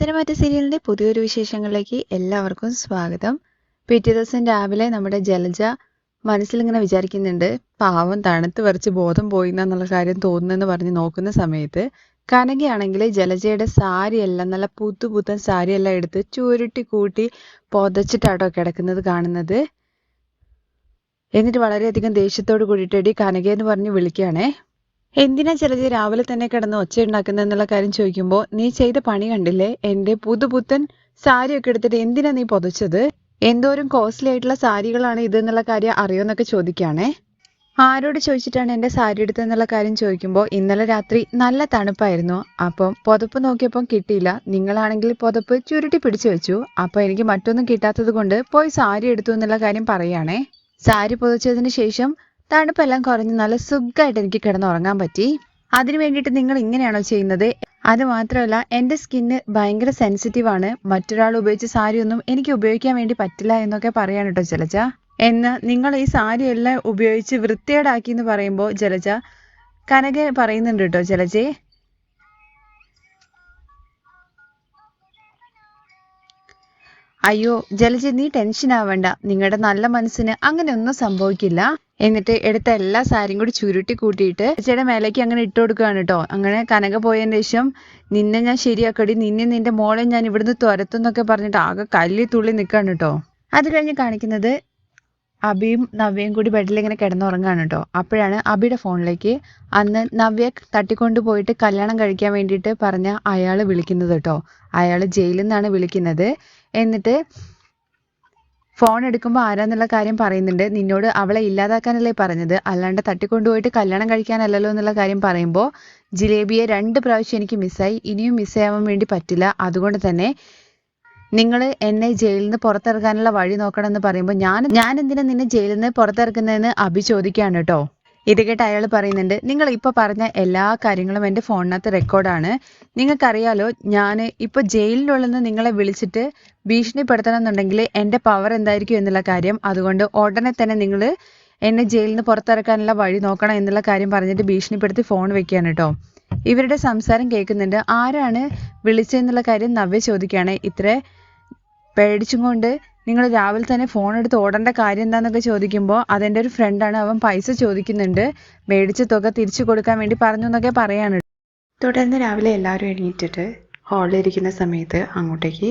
ഉത്തരമാറ്റ സീരിയലിന്റെ പുതിയൊരു വിശേഷങ്ങളിലേക്ക് എല്ലാവർക്കും സ്വാഗതം. പിറ്റേ ദിവസം രാവിലെ നമ്മുടെ ജലജ മനസ്സിലിങ്ങനെ വിചാരിക്കുന്നുണ്ട് പാവം തണുത്ത് വരച്ച് ബോധം പോയി എന്നുള്ള കാര്യം തോന്നുന്നെന്ന് പറഞ്ഞ് നോക്കുന്ന സമയത്ത് കനകയാണെങ്കിൽ ജലജയുടെ സാരിയെല്ലാം നല്ല പുത്തു പുത്തൻ സാരിയെല്ലാം എടുത്ത് ചുരുട്ടി കൂട്ടി പൊതച്ചിട്ടാട്ടോ കിടക്കുന്നത് കാണുന്നത്. എന്നിട്ട് വളരെയധികം ദേഷ്യത്തോട് കൂടിയിട്ടടി കനകയെന്ന് പറഞ്ഞ് വിളിക്കുകയാണേ എന്തിനാ ചിലത് രാവിലെ തന്നെ കിടന്ന് ഒച്ച ഉണ്ടാക്കുന്നതെന്നുള്ള കാര്യം ചോദിക്കുമ്പോൾ നീ ചെയ്ത പണി കണ്ടില്ലേ? എന്റെ പുതുപുത്തൻ സാരിയൊക്കെ എടുത്തിട്ട് എന്തിനാ നീ പൊതച്ചത്? എന്തോരം കോസ്റ്റ്ലി ആയിട്ടുള്ള സാരികളാണ് ഇത് എന്നുള്ള കാര്യം അറിയോന്നൊക്കെ ചോദിക്കുകയാണേ ആരോട് ചോദിച്ചിട്ടാണ് എന്റെ സാരി എടുത്തതെന്നുള്ള കാര്യം ചോദിക്കുമ്പോൾ ഇന്നലെ രാത്രി നല്ല തണുപ്പായിരുന്നു. അപ്പം പുതപ്പ് നോക്കിയപ്പം കിട്ടിയില്ല. നിങ്ങളാണെങ്കിൽ പുതപ്പ് ചുരുട്ടി പിടിച്ചു വെച്ചു. അപ്പൊ എനിക്ക് മറ്റൊന്നും കിട്ടാത്തത് കൊണ്ട് പോയി സാരി എടുത്തു എന്നുള്ള കാര്യം പറയുകയാണേ സാരി പൊതിച്ചതിന് ശേഷം തണുപ്പെല്ലാം കുറഞ്ഞ് നല്ല സുഖമായിട്ട് എനിക്ക് കിടന്നുറങ്ങാൻ പറ്റി. അതിനു വേണ്ടിയിട്ട് നിങ്ങൾ ഇങ്ങനെയാണോ ചെയ്യുന്നത്? അത് മാത്രമല്ല എന്റെ സ്കിന്ന് ഭയങ്കര സെൻസിറ്റീവ് ആണ്. മറ്റൊരാൾ ഉപയോഗിച്ച സാരി ഒന്നും എനിക്ക് ഉപയോഗിക്കാൻ വേണ്ടി പറ്റില്ല എന്നൊക്കെ പറയാണ് കേട്ടോ ജലജ. എന്ന് നിങ്ങൾ ഈ സാരി എല്ലാം ഉപയോഗിച്ച് വൃത്തികേടാക്കി എന്ന് പറയുമ്പോൾ ജലജ കനക പറയുന്നുണ്ട് കേട്ടോ ജലജയെ അയ്യോ ജലജ നീ ടെൻഷൻ ആവണ്ട. നിങ്ങളുടെ നല്ല മനസ്സിന് അങ്ങനെ ഒന്നും സംഭവിക്കില്ല. എന്നിട്ട് എടുത്ത എല്ലാ സാരിയും കൂടി ചുരുട്ടി കൂട്ടിയിട്ട് ചേച്ചിയുടെ മേലേക്ക് അങ്ങനെ ഇട്ട് കൊടുക്കുകയാണ് കേട്ടോ. അങ്ങനെ കനക പോയതിന് ശേഷം നിന്നെ ഞാൻ ശരിയാക്കടി നിന്നെ നിന്റെ മോളെ ഞാൻ ഇവിടുന്ന് തുരത്തുന്നൊക്കെ പറഞ്ഞിട്ട് ആകെ കല്ലി തുള്ളി നിൽക്കാണ് കേട്ടോ. അത് കഴിഞ്ഞ് കാണിക്കുന്നത് അബിയും നവ്യയും കൂടി ബെഡിൽ ഇങ്ങനെ കിടന്നുറങ്ങാണ് കേട്ടോ. അപ്പോഴാണ് അബിയുടെ ഫോണിലേക്ക് അന്ന് നവ്യ തട്ടിക്കൊണ്ട് പോയിട്ട് കല്യാണം കഴിക്കാൻ വേണ്ടിയിട്ട് പറഞ്ഞ അയാൾ വിളിക്കുന്നത് കേട്ടോ. അയാൾ ജയിലിൽ നിന്നാണ് വിളിക്കുന്നത്. എന്നിട്ട് ഫോൺ എടുക്കുമ്പോൾ ആരാന്നുള്ള കാര്യം പറയുന്നുണ്ട്. നിന്നോട് അവളെ ഇല്ലാതാക്കാനല്ലേ പറഞ്ഞത്. അല്ലാണ്ട് തട്ടിക്കൊണ്ടുപോയിട്ട് കല്യാണം കഴിക്കാനല്ലല്ലോ എന്നുള്ള കാര്യം പറയുമ്പോൾ ജിലേബിയെ രണ്ട് പ്രാവശ്യം എനിക്ക് മിസ്സായി. ഇനിയും മിസ്സാവാൻ വേണ്ടി പറ്റില്ല. അതുകൊണ്ട് തന്നെ നിങ്ങൾ എന്നെ ജയിലിൽ നിന്ന് പുറത്തിറക്കാനുള്ള വഴി നോക്കണം എന്ന് പറയുമ്പോൾ ഞാൻ ഞാൻ എന്തിനാ നിന്നെ ജയിലിൽ നിന്ന് പുറത്തിറക്കുന്നതെന്ന് അഭി ചോദിക്കുകയാണ് കേട്ടോ. ഇത് കേട്ട് അയാൾ പറയുന്നുണ്ട് നിങ്ങൾ ഇപ്പൊ പറഞ്ഞ എല്ലാ കാര്യങ്ങളും എന്റെ ഫോണിനകത്ത് റെക്കോർഡാണ് നിങ്ങൾക്കറിയാലോ ഞാൻ ഇപ്പൊ ജയിലിനുള്ളിൽ നിങ്ങളെ വിളിച്ചിട്ട് ഭീഷണിപ്പെടുത്തണം എന്നുണ്ടെങ്കിൽ എന്റെ പവർ എന്തായിരിക്കും എന്നുള്ള കാര്യം അതുകൊണ്ട് ഉടനെ തന്നെ നിങ്ങൾ എന്നെ ജയിലിൽ നിന്ന് പുറത്തിറക്കാനുള്ള വഴി നോക്കണം എന്നുള്ള കാര്യം പറഞ്ഞിട്ട് ഭീഷണിപ്പെടുത്തി ഫോൺ വെക്കുകയാണ് കേട്ടോ. ഇവരുടെ സംസാരം കേൾക്കുന്നുണ്ട് ആരാണ് വിളിച്ചതെന്നുള്ള കാര്യം നവ്യ ചോദിക്കുകയാണ്. ഇത്ര പേടിച്ചും കൊണ്ട് നിങ്ങൾ രാവിലെ തന്നെ ഫോൺ എടുത്ത് ഓടേണ്ട കാര്യം എന്താണെന്നൊക്കെ ചോദിക്കുമ്പോൾ അതെന്റെ ഒരു ഫ്രണ്ടാണ് അവൻ പൈസ ചോദിക്കുന്നുണ്ട്. മേടിച്ച തുക തിരിച്ചു കൊടുക്കാൻ വേണ്ടി പറഞ്ഞു എന്നൊക്കെ പറയാണ്. തുടർന്ന് രാവിലെ എല്ലാവരും എണീറ്റിട്ട് ഹാളിൽ ഇരിക്കുന്ന സമയത്ത് അങ്ങോട്ടേക്ക്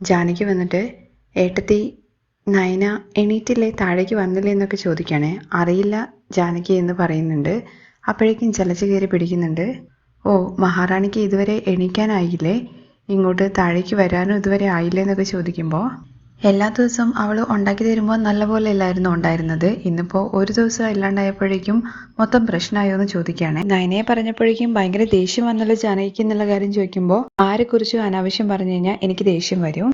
ജാനകി വന്നിട്ട് ഏട്ടത്തി നയന എണീറ്റില്ലേ? താഴേക്ക് വന്നില്ലേ? എന്നൊക്കെ ചോദിക്കുകയാണേ അറിയില്ല ജാനകി എന്ന് പറയുന്നുണ്ട്. അപ്പോഴേക്കും ചലച്ച് കയറി പിടിക്കുന്നുണ്ട്. ഓ മഹാറാണിക്ക് ഇതുവരെ എണീക്കാനായില്ലേ? ഇങ്ങോട്ട് താഴേക്ക് വരാനും ഇതുവരെ ആയില്ലേ? എന്നൊക്കെ ചോദിക്കുമ്പോൾ എല്ലാ ദിവസവും അവൾ ഉണ്ടാക്കി തരുമ്പോൾ നല്ലപോലെ അല്ലായിരുന്നു ഉണ്ടായിരുന്നത്. ഇന്നിപ്പോൾ ഒരു ദിവസം ഇല്ലാണ്ടായപ്പോഴേക്കും മൊത്തം പ്രശ്നമായോ എന്ന് ചോദിക്കുകയാണ്. നയനയെ പറഞ്ഞപ്പോഴേക്കും ഭയങ്കര ദേഷ്യം വന്നുള്ള ജാനകിക്ക് എന്നുള്ള കാര്യം ചോദിക്കുമ്പോൾ ആരെക്കുറിച്ചും അനാവശ്യം പറഞ്ഞു കഴിഞ്ഞാൽ എനിക്ക് ദേഷ്യം വരും.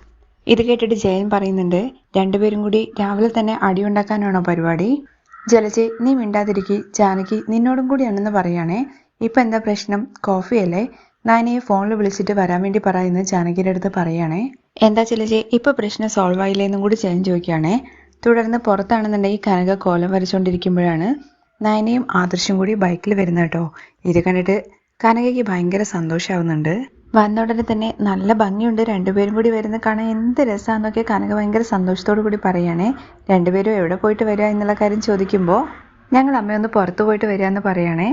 ഇത് കേട്ടിട്ട് ജയൻ പറയുന്നുണ്ട് രണ്ടുപേരും കൂടി രാവിലെ തന്നെ അടി അടിയുണ്ടാക്കാനാണോ പരിപാടി? ജലജെ നീ മിണ്ടാതിരിക്കി. ജാനകി നിന്നോടും കൂടിയാണെന്ന് പറയുകയാണേ ഇപ്പം എന്താ പ്രശ്നം? കോഫിയല്ലേ? നയനയെ ഫോണിൽ വിളിച്ചിട്ട് വരാൻ വേണ്ടി പറയുന്നത് ജാനകിയുടെ അടുത്ത് പറയുകയാണേ എന്താ ചിലജി ഇപ്പൊ പ്രശ്നം സോൾവ് ആയില്ലേ എന്നും കൂടി ചേഞ്ച് ചോദിക്കുകയാണേ. തുടർന്ന് പുറത്താണെന്നുണ്ടെങ്കിൽ കനക കോലം വരച്ചുകൊണ്ടിരിക്കുമ്പോഴാണ് നയനയും ആദർശും കൂടി ബൈക്കിൽ വരുന്ന കേട്ടോ. ഇത് കണ്ടിട്ട് കനകയ്ക്ക് ഭയങ്കര സന്തോഷമാവുന്നുണ്ട് വന്ന ഉടനെ തന്നെ നല്ല ഭംഗിയുണ്ട്. രണ്ടുപേരും കൂടി വരുന്ന കാണാൻ എന്ത് രസമാണെന്നൊക്കെ കനക ഭയങ്കര സന്തോഷത്തോടു കൂടി പറയുകയാണേ രണ്ടുപേരും എവിടെ പോയിട്ട് വരിക എന്നുള്ള കാര്യം ചോദിക്കുമ്പോൾ ഞങ്ങൾ അമ്മയൊന്ന് പുറത്തു പോയിട്ട് വരിക എന്ന് പറയുകയാണേ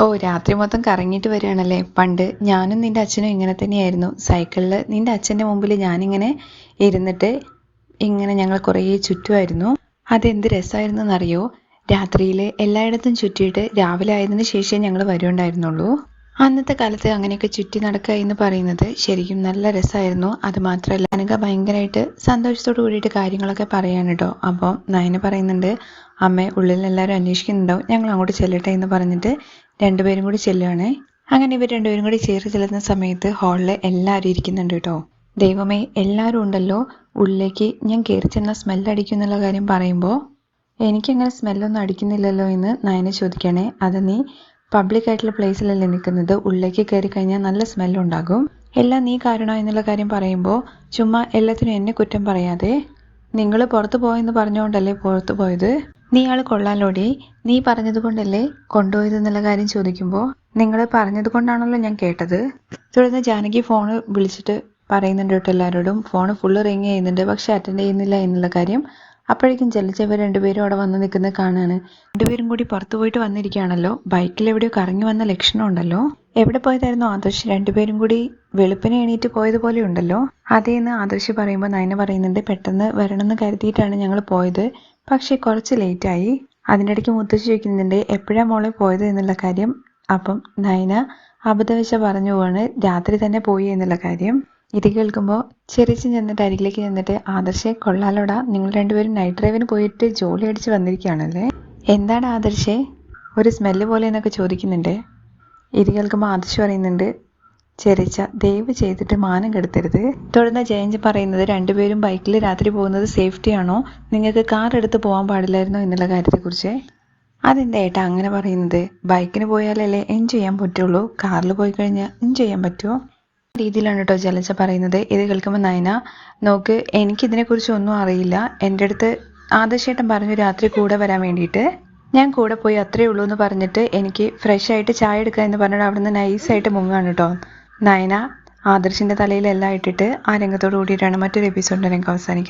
ഓ രാത്രി മൊത്തം കറങ്ങിയിട്ട് വരികയാണല്ലേ. പണ്ട് ഞാനും നിന്റെ അച്ഛനും ഇങ്ങനെ തന്നെയായിരുന്നു. സൈക്കിളിൽ നിന്റെ അച്ഛന്റെ മുമ്പിൽ ഞാനിങ്ങനെ ഇരുന്നിട്ട് ഇങ്ങനെ ഞങ്ങൾ കുറേ ചുറ്റുമായിരുന്നു. അതെന്ത് രസമായിരുന്നു എന്നറിയോ രാത്രിയിൽ എല്ലായിടത്തും ചുറ്റിയിട്ട് രാവിലെ ആയതിനു ശേഷമേ ഞങ്ങൾ വരുണ്ടായിരുന്നുള്ളൂ അന്നത്തെ കാലത്ത് അങ്ങനെയൊക്കെ ചുറ്റി നടക്കുക എന്ന് പറയുന്നത് ശരിക്കും നല്ല രസമായിരുന്നു. അത് മാത്രമല്ല അനക ഭയങ്കരമായിട്ട് സന്തോഷത്തോട് കൂടിയിട്ട് കാര്യങ്ങളൊക്കെ പറയാണ് കേട്ടോ അപ്പോൾ നയന പറയുന്നുണ്ട് അമ്മ ഉള്ളിൽ എല്ലാവരും അന്വേഷിക്കുന്നുണ്ടാവും. ഞങ്ങൾ അങ്ങോട്ട് ചെല്ലട്ടെ എന്ന് പറഞ്ഞിട്ട് രണ്ടുപേരും കൂടി ചെല്ലുകയാണേ അങ്ങനെ ഇവർ രണ്ടുപേരും കൂടി ചേർത്ത് ചെല്ലുന്ന സമയത്ത് ഹാളിൽ എല്ലാവരും ഇരിക്കുന്നുണ്ട് കേട്ടോ ദൈവമേ എല്ലാവരും ഉണ്ടല്ലോ. ഉള്ളിലേക്ക് ഞാൻ കയറി ചെന്ന സ്മെല്ലടിക്കും എന്നുള്ള കാര്യം പറയുമ്പോൾ എനിക്കങ്ങനെ സ്മെല്ലൊന്നും അടിക്കുന്നില്ലല്ലോ എന്ന് നയന ചോദിക്കണേ അത് നീ പബ്ലിക് ആയിട്ടുള്ള പ്ലേസിലല്ലേ നിൽക്കുന്നത് ഉള്ളിലേക്ക് കയറി കഴിഞ്ഞാൽ നല്ല സ്മെല്ലുണ്ടാകും എല്ലാം നീ കാരണം എന്നുള്ള കാര്യം പറയുമ്പോൾ ചുമ്മാ എല്ലാത്തിനും എന്നെ കുറ്റം പറയാതെ നിങ്ങൾ പുറത്തു പോയെന്ന് പറഞ്ഞുകൊണ്ടല്ലേ പുറത്തു പോയത്? നീ ആൾ കൊള്ളാലോടി. നീ പറഞ്ഞത് കൊണ്ടല്ലേ കൊണ്ടുപോയത് എന്നുള്ള കാര്യം ചോദിക്കുമ്പോൾ നിങ്ങൾ പറഞ്ഞത് കൊണ്ടാണല്ലോ ഞാൻ കേട്ടത്. തുടർന്ന് ജാനകി ഫോൺ വിളിച്ചിട്ട് പറയുന്നുണ്ട് കേട്ടോ എല്ലാവരോടും ഫോൺ ഫുള്ള് റിങ് ചെയ്യുന്നുണ്ട്. പക്ഷെ അറ്റൻഡ് ചെയ്യുന്നില്ല എന്നുള്ള കാര്യം അപ്പോഴേക്കും ജലജ ഇവർ രണ്ടുപേരും അവിടെ വന്ന് നിൽക്കുന്നത് കാണാണ്. രണ്ടുപേരും കൂടി പുറത്തു പോയിട്ട് വന്നിരിക്കുകയാണല്ലോ. ബൈക്കിൽ എവിടെയോ കറങ്ങി വന്ന ലക്ഷണം ഉണ്ടല്ലോ. എവിടെ പോയതായിരുന്നു ആദർശ്? രണ്ടുപേരും കൂടി വെളുപ്പിനെ എണീറ്റ് പോയതുപോലെ ഉണ്ടല്ലോ. അതേന്ന് ആദർശ് പറയുമ്പോൾ നയന പറയുന്നുണ്ട് പെട്ടെന്ന് വരണമെന്ന് കരുതിയിട്ടാണ് ഞങ്ങൾ പോയത്. പക്ഷേ കുറച്ച് ലേറ്റായി അതിന്റെ ഇടയ്ക്ക് മുത്തശ്ശി ചോദിക്കുന്നുണ്ട് എപ്പോഴാ മോളെ പോയത്? എന്നുള്ള കാര്യം. അപ്പം നയന അബദ്ധവശ പറഞ്ഞു പോവാണ്. രാത്രി തന്നെ പോയി എന്നുള്ള കാര്യം. ഇത് കേൾക്കുമ്പോൾ ചെറിച്ച് ചെന്നിട്ട് അരികിലേക്ക് ചെന്നിട്ട് ആദർശെ കൊള്ളാലോടാ. നിങ്ങൾ രണ്ടുപേരും നൈറ്റ് ഡ്രൈവിന് പോയിട്ട് ജോലി അടിച്ച് വന്നിരിക്കുകയാണല്ലേ? എന്താണ് ആദർശേ? ഒരു സ്മെല്ല് പോലെ എന്നൊക്കെ ചോദിക്കുന്നുണ്ട്. ഇത് കേൾക്കുമ്പോൾ ആദർശ് പറയുന്നുണ്ട് ചെറിച്ച ദയവ് ചെയ്തിട്ട് മാനം കെടുത്തരുത്. തുടർന്ന് ജയഞ്ച് പറയുന്നത് രണ്ടുപേരും ബൈക്കിൽ രാത്രി പോകുന്നത് സേഫ്റ്റി ആണോ? നിങ്ങൾക്ക് കാർ എടുത്ത് പോകാൻ പാടില്ലായിരുന്നോ? എന്നുള്ള കാര്യത്തെക്കുറിച്ച്. അതെന്താ ഏട്ടാ അങ്ങനെ പറയുന്നത്? ബൈക്കിന് പോയാലല്ലേ എൻജോയ് ചെയ്യാൻ പറ്റുള്ളൂ? കാറിൽ പോയി കഴിഞ്ഞാൽ എൻജോയ് ചെയ്യാൻ പറ്റുമോ രീതിയിലാണ് കേട്ടോ ജലജ പറയുന്നത്. ഇത് കേൾക്കുമ്പോൾ നയന നോക്ക് എനിക്കിതിനെക്കുറിച്ച് ഒന്നും അറിയില്ല. എന്റെ അടുത്ത് ആദർശേട്ടൻ പറഞ്ഞു രാത്രി കൂടെ വരാൻ വേണ്ടിയിട്ട് ഞാൻ കൂടെ പോയി അത്രേ ഉള്ളൂ എന്ന് പറഞ്ഞിട്ട് എനിക്ക് ഫ്രഷ് ആയിട്ട് ചായ എടുക്കുക എന്ന് പറഞ്ഞിട്ട് അവിടുന്ന് നൈസായിട്ട് മുങ്ങാണ് കേട്ടോ നയന ആദർശിന്റെ തലയിലെല്ലാം ഇട്ടിട്ട് ആ രംഗത്തോട് കൂടിയിട്ടാണ് മറ്റൊരു എപ്പിസോഡിന്റെ രംഗം അവസാനിക്കുന്നത്.